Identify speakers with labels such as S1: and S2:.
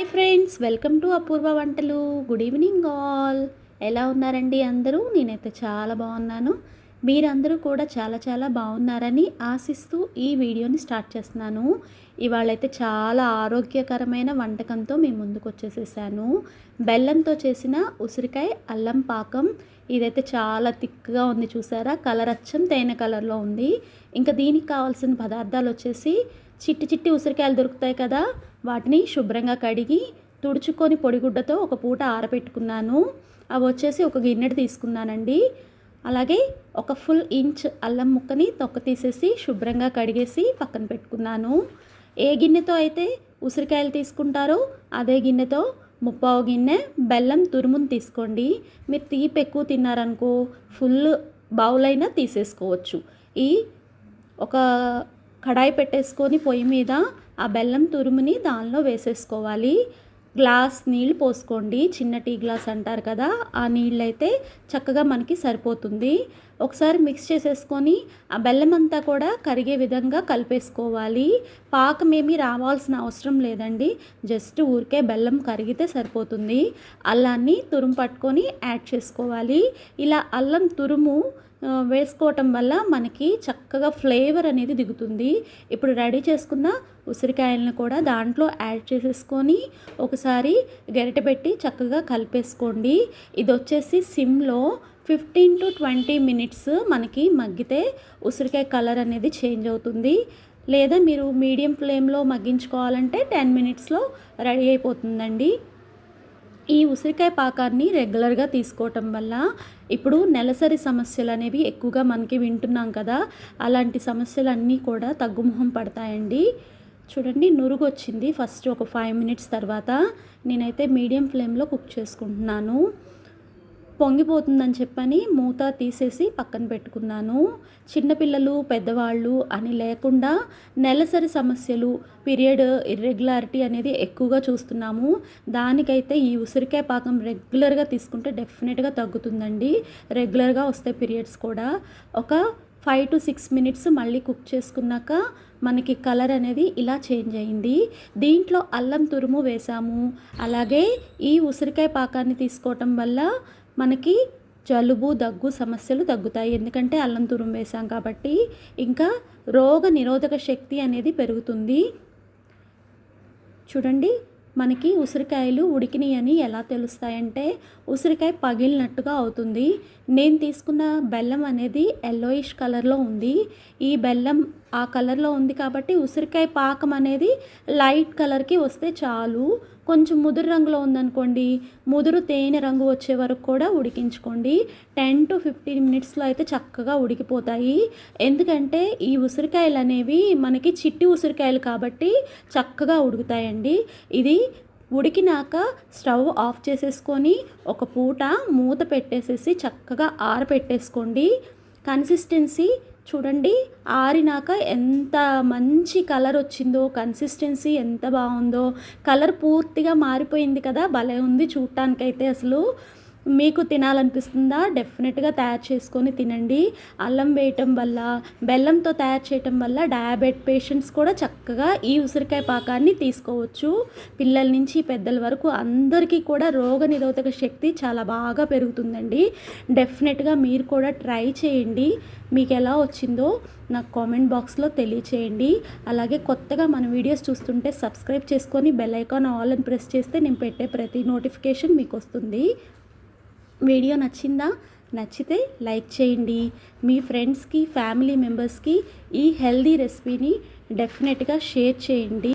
S1: Hi friends welcome to Apoorva వంటలు. Good evening all. ఎలా ఉన్నారండి అందరూ? నేనైతే చాలా బాగున్నాను. మీరందరూ కూడా చాలా చాలా బాగున్నారని ఆశిస్తూ ఈ వీడియోని స్టార్ట్ చేస్తున్నాను. ఇవాళైతే చాలా ఆరోగ్యకరమైన వంటకంతో మీ ముందుకు వచ్చేసేసాను బెల్లంతో చేసిన ఉసిరికాయ అల్లం పాకం. ఇదైతే చాలా థిక్గా ఉంది చూసారా? కలర్ అచ్చం తేనె కలర్లో ఉంది. ఇంకా దీనికి కావాల్సిన పదార్థాలు వచ్చేసి చిట్టి చిట్టి ఉసిరికాయలు దొరుకుతాయి కదా వాటిని శుభ్రంగా కడిగి తుడుచుకొని పొడిగుడ్డతో ఒక పూట ఆరబెట్టుకున్నాను అవి వచ్చేసి ఒక గిన్నెడు తీసుకున్నానండి. అలాగే ఒక ఫుల్ ఇంచ్ అల్లం ముక్కని తొక్క తీసేసి శుభ్రంగా కడిగేసి పక్కన పెట్టుకున్నాను. ఏ గిన్నెతో అయితే ఉసిరికాయలు తీసుకుంటారో అదే గిన్నెతో ముప్పావు గిన్నె బెల్లం తురుమును తీసుకోండి. మీరు తీపి ఎక్కువ తిన్నారనుకో ఫుల్ బౌల్ అయినా తీసేసుకోవచ్చు. ఈ ఒక కడాయి పెట్టేసుకొని పొయ్యి మీద ఆ బెల్లం తురుముని దానిలో వేసేసుకోవాలి. గ్లాస్ నీళ్ళు పోసుకోండి. చిన్న టీ గ్లాస్ అంటారు కదా ఆ నీళ్ళు అయితే చక్కగా మనకి సరిపోతుంది. ఒకసారి మిక్స్ చేసేసుకొని ఆ బెల్లం అంతా కూడా కరిగే విధంగా కలిపేసుకోవాలి. పాకం ఏమీ రావాల్సిన అవసరం లేదండి. జస్ట్ ఊరికే బెల్లం కరిగితే సరిపోతుంది. అల్లాన్ని తురుము పట్టుకొని యాడ్ చేసుకోవాలి. ఇలా అల్లం తురుము వేసుకోవటం వల్ల మనకి చక్కగా ఫ్లేవర్ అనేది దిగుతుంది. ఇప్పుడు రెడీ చేసుకున్న ఉసిరికాయలను కూడా దాంట్లో యాడ్ చేసేసుకొని ఒకసారి గరిటె పెట్టి చక్కగా కలిపేసుకోండి. ఇది వచ్చేసి సిమ్లో ఫిఫ్టీన్ టు ట్వంటీ మినిట్స్ మనకి మగ్గితే ఉసిరికాయ కలర్ అనేది చేంజ్ అవుతుంది. లేదా మీరు మీడియం ఫ్లేమ్లో మగ్గించుకోవాలంటే టెన్ మినిట్స్లో రెడీ అయిపోతుందండి. ఈ ఉసిరికాయ పాకాన్ని రెగ్యులర్గా తీసుకోవటం వల్ల ఇప్పుడు నెలసరి సమస్యలు అనేవి ఎక్కువగా మనకి వింటున్నాం కదా అలాంటి సమస్యలన్నీ కూడా తగ్గుముఖం పడతాయండి. చూడండి నురుగు వచ్చింది ఫస్ట్ ఒక ఫైవ్ మినిట్స్ తర్వాత. నేనైతే మీడియం ఫ్లేమ్లో కుక్ చేసుకుంటున్నాను. పొంగిపోతుందని చెప్పని మూత తీసేసి పక్కన పెట్టుకున్నాను. చిన్నపిల్లలు పెద్దవాళ్ళు అని లేకుండా నెలసరి సమస్యలు పీరియడ్ ఇర్రెగ్యులారిటీ అనేది ఎక్కువగా చూస్తున్నాము. దానికైతే ఈ ఉసిరికాయ పాకం రెగ్యులర్గా తీసుకుంటే డెఫినెట్గా తగ్గుతుందండి. రెగ్యులర్గా వస్తాయి పీరియడ్స్ కూడా. ఒక ఫైవ్ టు సిక్స్ మినిట్స్ మళ్ళీ కుక్ చేసుకున్నాక మనకి కలర్ అనేది ఇలా చేంజ్ అయింది. దీంట్లో అల్లం తురుము వేసాము. అలాగే ఈ ఉసిరికాయ పాకాన్ని తీసుకోవటం వల్ల మనకి జలుబు దగ్గు సమస్యలు తగ్గుతాయి. ఎందుకంటే అల్లం తురుము వేసాం కాబట్టి ఇంకా రోగ నిరోధక శక్తి అనేది పెరుగుతుంది. చూడండి మనకి ఉసిరికాయలు ఉడికినాయి అని ఎలా తెలుస్తాయంటే ఉసిరికాయ పగిలినట్టుగా అవుతుంది. నేను తీసుకున్న బెల్లం అనేది ఎల్లోయిష్ కలర్లో ఉంది. ఈ బెల్లం ఆ కలర్లో ఉంది కాబట్టి ఉసిరికాయ పాకం అనేది లైట్ కలర్కి వస్తే చాలు. కొంచెం ముదురు రంగులో ఉందనుకోండి ముదురు తేనె రంగు వచ్చే వరకు కూడా ఉడికించుకోండి. టెన్ టు ఫిఫ్టీన్ మినిట్స్లో అయితే చక్కగా ఉడికిపోతాయి. ఎందుకంటే ఈ ఉసిరికాయలు అనేవి మనకి చిట్టి ఉసిరికాయలు కాబట్టి చక్కగా ఉడుకుతాయండి. ఇది ఉడికినాక స్టవ్ ఆఫ్ చేసేసుకొని ఒక పూట మూత పెట్టేసేసి చక్కగా ఆరపెట్టేసుకోండి. కన్సిస్టెన్సీ చూడండి ఆరినాక ఎంత మంచి కలర్ వచ్చిందో కన్సిస్టెన్సీ ఎంత బాగుందో. కలర్ పూర్తిగా మారిపోయింది కదా భలే ఉంది చూడటానికైతే అసలు. మీకు తినాలనిపిస్తుందా? డెఫినెట్గా తయారు చేసుకొని తినండి. అల్లం వేయటం వల్ల బెల్లంతో తయారు చేయటం వల్ల డయాబెట్ పేషెంట్స్ కూడా చక్కగా ఈ ఉసిరికాయ పాకాన్ని తీసుకోవచ్చు. పిల్లల నుంచి పెద్దల వరకు అందరికీ కూడా రోగ నిరోధక శక్తి చాలా బాగా పెరుగుతుందండి. డెఫినెట్గా మీరు కూడా ట్రై చేయండి. మీకు ఎలా వచ్చిందో నాకు కామెంట్ బాక్స్లో తెలియచేయండి. అలాగే కొత్తగా మన వీడియోస్ చూస్తుంటే సబ్స్క్రైబ్ చేసుకొని బెల్ ఐకాన్ ఆల్ అని ప్రెస్ చేస్తే నేను పెట్టే ప్రతి నోటిఫికేషన్ మీకు వస్తుంది. వీడియో నచ్చిందా? నచ్చితే లైక్ చేయండి. మీ ఫ్రెండ్స్కి ఫ్యామిలీ మెంబర్స్కి ఈ హెల్దీ రెసిపీని డెఫినెట్గా షేర్ చేయండి.